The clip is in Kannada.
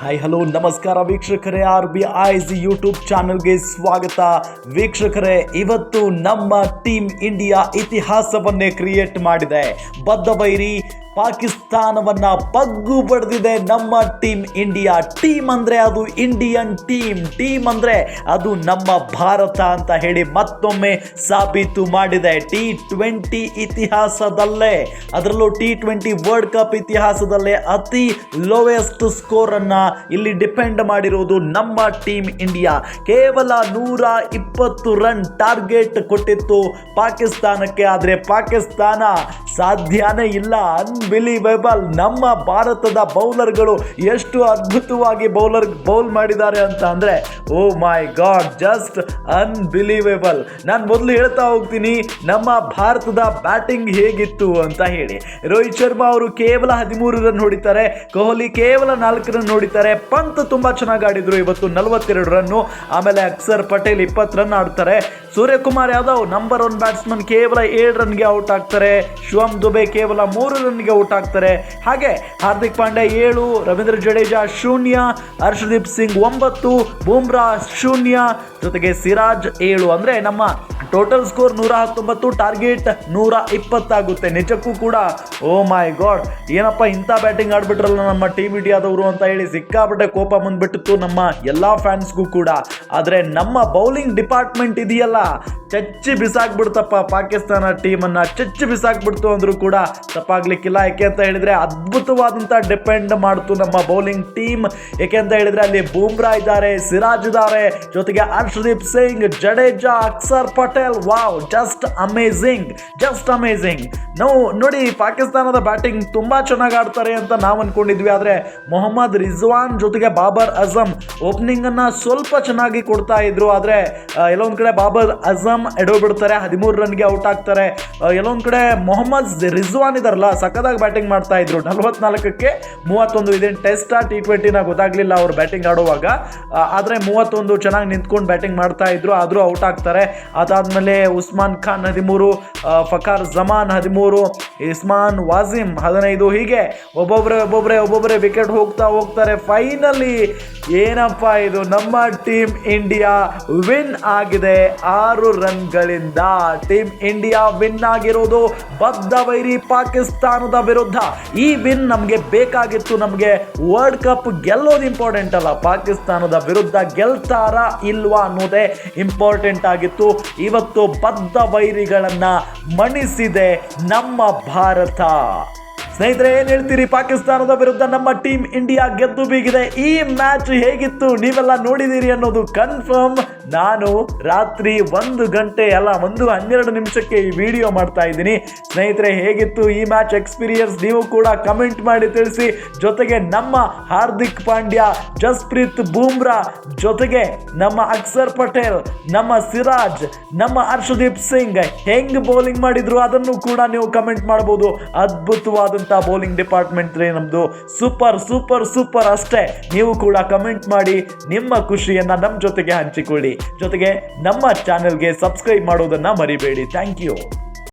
ಹಾಯ್ ಹಲೋ ನಮಸ್ಕಾರ ವೀಕ್ಷಕರೇ ಆರ್ ಬಿ ಐಸ್ ಯೂಟ್ಯೂಬ್ ಚಾನಲ್ಗೆ ಸ್ವಾಗತ. ವೀಕ್ಷಕರೇ, ಇವತ್ತು ನಮ್ಮ ಟೀಮ್ ಇಂಡಿಯಾ ಇತಿಹಾಸವನ್ನೇ ಕ್ರಿಯೇಟ್ ಮಾಡಿದೆ. ಬದ್ಧಬೈರಿ ಪಾಕಿಸ್ತಾನವನ್ನ ಬಗ್ಗು ಬಡ್ದಿದೆ ನಮ್ಮ ಟೀಮ್ ಇಂಡಿಯಾ. ಟೀಮ್ ಅಂದ್ರೆ ಅದು ಇಂಡಿಯನ್ ಟೀಮ್. ಟೀಮ್ ಅಂದ್ರೆ ಅದು ನಮ್ಮ ಭಾರತ ಅಂತ ಹೇಳಿ ಮತ್ತೊಮ್ಮೆ ಸಾಬೀತು ಮಾಡಿದೆ. ಟಿ ಟ್ವೆಂಟಿ ಇತಿಹಾಸದಲ್ಲೇ, ಅದರಲ್ಲೂ ಟಿ ಟ್ವೆಂಟಿ ವರ್ಲ್ಡ್ ಕಪ್ ಇತಿಹಾಸದಲ್ಲೇ ಅತಿ ಲೋವೆಸ್ಟ್ ಸ್ಕೋರ್ ಅನ್ನ ಇಲ್ಲಿ ಡಿಪೆಂಡ್ ಮಾಡಿರುವುದು ನಮ್ಮ ಟೀಮ್ ಇಂಡಿಯಾ. ಕೇವಲ ನೂರ ಇಪ್ಪತ್ತು ರನ್ ಟಾರ್ಗೆಟ್ ಕೊಟ್ಟಿತ್ತು ಪಾಕಿಸ್ತಾನಕ್ಕೆ. ಆದರೆ ಪಾಕಿಸ್ತಾನ ಸಾಧ್ಯನೇ ಇಲ್ಲ. ಅನ್ಬಿಲೀವೇಬಲ್ ನಮ್ಮ ಭಾರತದ ಬೌಲರ್ಗಳು ಎಷ್ಟು ಅದ್ಭುತವಾಗಿ ಬೌಲರ್, ಬೌಲ್ ಮಾಡಿದ್ದಾರೆ ಅಂತ ಅಂದರೆ, oh my god, just unbelievable ನಾನು ಮೊದಲು ಹೇಳ್ತಾ ಹೋಗ್ತೀನಿ, ನಮ್ಮ ಭಾರತದ ಬ್ಯಾಟಿಂಗ್ ಹೇಗಿತ್ತು ಅಂತ ಹೇಳಿ. ರೋಹಿತ್ ಶರ್ಮಾ ಅವರು ಕೇವಲ ಹದಿಮೂರು ರನ್ ಹೊಡಿತಾರೆ, ಕೊಹ್ಲಿ ಕೇವಲ ನಾಲ್ಕು ರನ್ ಹೊಡಿತಾರೆ, ಪಂತ್ ತುಂಬಾ ಚೆನ್ನಾಗಿ ಆಡಿದರು ಇವತ್ತು ನಲವತ್ತೆರಡು ರನ್ನು, ಆಮೇಲೆ ಅಕ್ಸರ್ ಪಟೇಲ್ ಇಪ್ಪತ್ತು ರನ್ ಆಡ್ತಾರೆ. Suryakumar Yadav number one batsman ಕೇವಲ ಏಳು ರನ್ಗೆ ಔಟ್ ಆಗ್ತಾರೆ. ಶಿವಮ್ ದುಬೆ ಕೇವಲ ಮೂರು ರನ್ಗೆ ಔಟ್ ಆಗ್ತಾರೆ ಹಾಗೆ ಹಾರ್ದಿಕ್ ಪಾಂಡೆ ಏಳು, ರವೀಂದ್ರ ಜಡೇಜಾ ಶೂನ್ಯ, ಹರ್ಷದೀಪ್ ಸಿಂಗ್ ಒಂಬತ್ತು, ಬೂಮ್ರಾ ಶೂನ್ಯ, ಜೊತೆಗೆ ಸಿರಾಜ್ ಏಳು. ಅಂದ್ರೆ ನಮ್ಮ ಟೋಟಲ್ ಸ್ಕೋರ್ ನೂರ ಹತ್ತೊಂಬತ್ತು ಟಾರ್ಗೆಟ್ ನೂರ ಇಪ್ಪತ್ತಾಗುತ್ತೆ ನಿಜಕ್ಕೂ ಕೂಡ ಓ ಮೈ ಗಾಡ್ ಏನಪ್ಪ ಇಂಥ ಬ್ಯಾಟಿಂಗ್ ಆಡ್ಬಿಟ್ರಲ್ಲ ನಮ್ಮ ಟೀಮ್ ಇಂಡಿಯಾದವರು ಅಂತ ಹೇಳಿ ಸಿಕ್ಕಾಪಟ್ಟೆ ಕೋಪ ಬಂದ್ಬಿಟ್ಟಿತ್ತು ನಮ್ಮ ಎಲ್ಲ ಫ್ಯಾನ್ಸ್ಗೂ ಕೂಡ. ಆದರೆ ನಮ್ಮ ಬೌಲಿಂಗ್ ಡಿಪಾರ್ಟ್ಮೆಂಟ್ ಇದೆಯಲ್ಲ, ಚಚ್ಚಿ ಬಿಸಾಕ್ಬಿಡ್ತಪ್ಪ ಪಾಕಿಸ್ತಾನ ಟೀಮನ್ನು ಚಚ್ಚಿ ಬಿಸಾಕ್ಬಿಡ್ತು ಅಂದರೂ ಕೂಡ ತಪ್ಪಾಗ್ಲಿಕ್ಕಿಲ್ಲ. ಯಾಕೆ ಅಂತ ಹೇಳಿದ್ರೆ ಅದ್ಭುತವಾದಂಥ ಡಿಪೆಂಡ್ ಮಾಡ್ತು ನಮ್ಮ ಬೌಲಿಂಗ್ ಟೀಮ್ ಯಾಕೆ ಅಂತ ಹೇಳಿದ್ರೆ ಅಲ್ಲಿ ಬೂಮ್ರಾ ಇದ್ದಾರೆ, ಸಿರಾಜ್ ಇದ್ದಾರೆ. ಜೊತೆಗೆ Harshdeep Singh, Jadeja, Akshar Patel wow just amazing just amazing ನಾವು ನೋಡಿ, ಪಾಕಿಸ್ತಾನದ ಬ್ಯಾಟಿಂಗ್ ತುಂಬಾ ಚೆನ್ನಾಗಿ ಆಡ್ತಾರೆ ಅಂತ ನಾವು ಅನ್ಕೊಂಡಿದ್ವಿ. ಆದರೆ ಮೊಹಮ್ಮದ್ ರಿಜ್ವಾನ್ ಜೊತೆಗೆ ಬಾಬರ್ ಅಜಮ್ ಓಪನಿಂಗ್ ಅನ್ನ ಸ್ವಲ್ಪ ಚೆನ್ನಾಗಿ ಕೊಡ್ತಾ ಇದ್ರು. ಆದರೆ ಎಲ್ಲೊಂದ್ ಕಡೆ ಬಾಬರ್ ಅಜಮ್ ಎಡೋಬಿಡ್ತಾರೆ ಹದಿಮೂರು ರನ್ಗೆ ಔಟ್ ಆಗ್ತಾರೆ. ಎಲ್ಲೊಂದು ಕಡೆ ಮೊಹಮ್ಮದ್ ರಿಜ್ವಾನ್ ಇದಾರಲ್ಲ, ಸಖತ್ತಾಗಿ ಬ್ಯಾಟಿಂಗ್ ಮಾಡ್ತಾ ಇದ್ರು. ನಲವತ್ನಾಲ್ಕಕ್ಕೆ ಮೂವತ್ತೊಂದು ಇದೇನು ಟೆಸ್ಟ್ ಟಿ ಟ್ವೆಂಟಿನ ಗೊತ್ತಾಗಲಿಲ್ಲ ಅವ್ರು ಬ್ಯಾಟಿಂಗ್ ಆಡುವಾಗ. ಆದರೆ ಮೂವತ್ತೊಂದು ಚೆನ್ನಾಗಿ ನಿಂತ್ಕೊಂಡು ಬ್ಯಾಟಿಂಗ್ ಮಾಡ್ತಾ ಇದ್ರು. ಆದರೂ ಔಟ್ ಆಗ್ತಾರೆ. ಅದಾದ್ಮೇಲೆ ಉಸ್ಮಾನ್ ಖಾನ್ ಹದಿಮೂರು ಫಕಾರ್ ಜಮಾನ್ ಹದಿಮೂರು, ಇಸ್ಮಾನ್ ವಾಜಿಮ್ ಹದಿನೈದು. ಹೀಗೆ ಒಬ್ಬೊಬ್ಬರೇ ಒಬ್ಬೊಬ್ಬರೇ ಒಬ್ಬೊಬ್ಬರೇ ವಿಕೆಟ್ ಹೋಗ್ತಾ ಹೋಗ್ತಾರೆ. ಫೈನಲಿ ಏನಪ್ಪ ಇದು? ನಮ್ಮ ಟೀಮ್ ಇಂಡಿಯಾ ವಿನ್ ಆಗಿದೆ. ಆರು ರನ್ಗಳಿಂದ ಟೀಮ್ ಇಂಡಿಯಾ ವಿನ್ ಆಗಿರೋದು ಬದ್ಧ ವೈರಿ ಪಾಕಿಸ್ತಾನದ ವಿರುದ್ಧ. ಈ ವಿನ್ ನಮಗೆ ಬೇಕಾಗಿತ್ತು. ನಮಗೆ ವರ್ಲ್ಡ್ ಕಪ್ ಗೆಲ್ಲೋದು ಇಂಪಾರ್ಟೆಂಟ್ ಅಲ್ಲ. ಪಾಕಿಸ್ತಾನದ ವಿರುದ್ಧ ಗೆಲ್ತಾರ ಇಲ್ವಾ ಅನ್ನೋದೇ ಇಂಪಾರ್ಟೆಂಟ್ ಆಗಿತ್ತು. ಇವತ್ತು ಬದ್ಧ ವೈರಿಗಳನ್ನು ಮಣಿಸಿದೆ ನಮ್ಮ ಭಾರತ. ಸ್ನೇಹಿತರೆ, ಏನ್ ಹೇಳ್ತೀರಿ? ಪಾಕಿಸ್ತಾನದ ವಿರುದ್ಧ ನಮ್ಮ ಟೀಮ್ ಇಂಡಿಯಾ ಗೆದ್ದು ಬೀಗಿದೆ. ಈ ಮ್ಯಾಚ್ ಹೇಗಿತ್ತು ನೀವೆಲ್ಲ ನೋಡಿದೀರಿ ಅನ್ನೋದು ಕನ್ಫರ್ಮ್. ನಾನು ರಾತ್ರಿ ಒಂದು ಗಂಟೆ, ಅಲ್ಲ, ಒಂದು ಹನ್ನೆರಡು ನಿಮಿಷಕ್ಕೆ ಈ ವಿಡಿಯೋ ಮಾಡ್ತಾ ಇದ್ದೀನಿ. ಸ್ನೇಹಿತರೆ, ಹೇಗಿತ್ತು ಈ ಮ್ಯಾಚ್ ಎಕ್ಸ್ಪೀರಿಯನ್ಸ್ ನೀವು ಕೂಡ ಕಮೆಂಟ್ ಮಾಡಿ ತಿಳಿಸಿ. ಜೊತೆಗೆ ನಮ್ಮ ಹಾರ್ದಿಕ್ ಪಾಂಡ್ಯ, ಜಸ್ಪ್ರೀತ್ ಬೂಮ್ರಾ, ಜೊತೆಗೆ ನಮ್ಮ ಅಕ್ಸರ್ ಪಟೇಲ್, ನಮ್ಮ ಸಿರಾಜ್, ನಮ್ಮ ಹರ್ಷದೀಪ್ ಸಿಂಗ್ ಹೆಂಗ್ ಬೌಲಿಂಗ್ ಮಾಡಿದ್ರು ಅದನ್ನು ಕೂಡ ನೀವು ಕಮೆಂಟ್ ಮಾಡಬಹುದು ಬೌಲಿಂಗ್ ಡಿಪಾರ್ಟ್ಮೆಂಟ್ ರೀ ನಮ್ಮದು ಸೂಪರ್ ಸೂಪರ್ ಸೂಪರ್ ಅಷ್ಟೇ. ನೀವು ಕೂಡ ಕಮೆಂಟ್ ಮಾಡಿ ನಿಮ್ಮ ಖುಷಿಯನ್ನ ನಮ್ಮ ಜೊತೆಗೆ ಹಂಚಿಕೊಳ್ಳಿ. ಜೊತೆಗೆ ನಮ್ಮ ಚಾನೆಲ್ಗೆ ಸಬ್ಸ್ಕ್ರೈಬ್ ಮಾಡೋದನ್ನ ಮರಿಬೇಡಿ. Thank you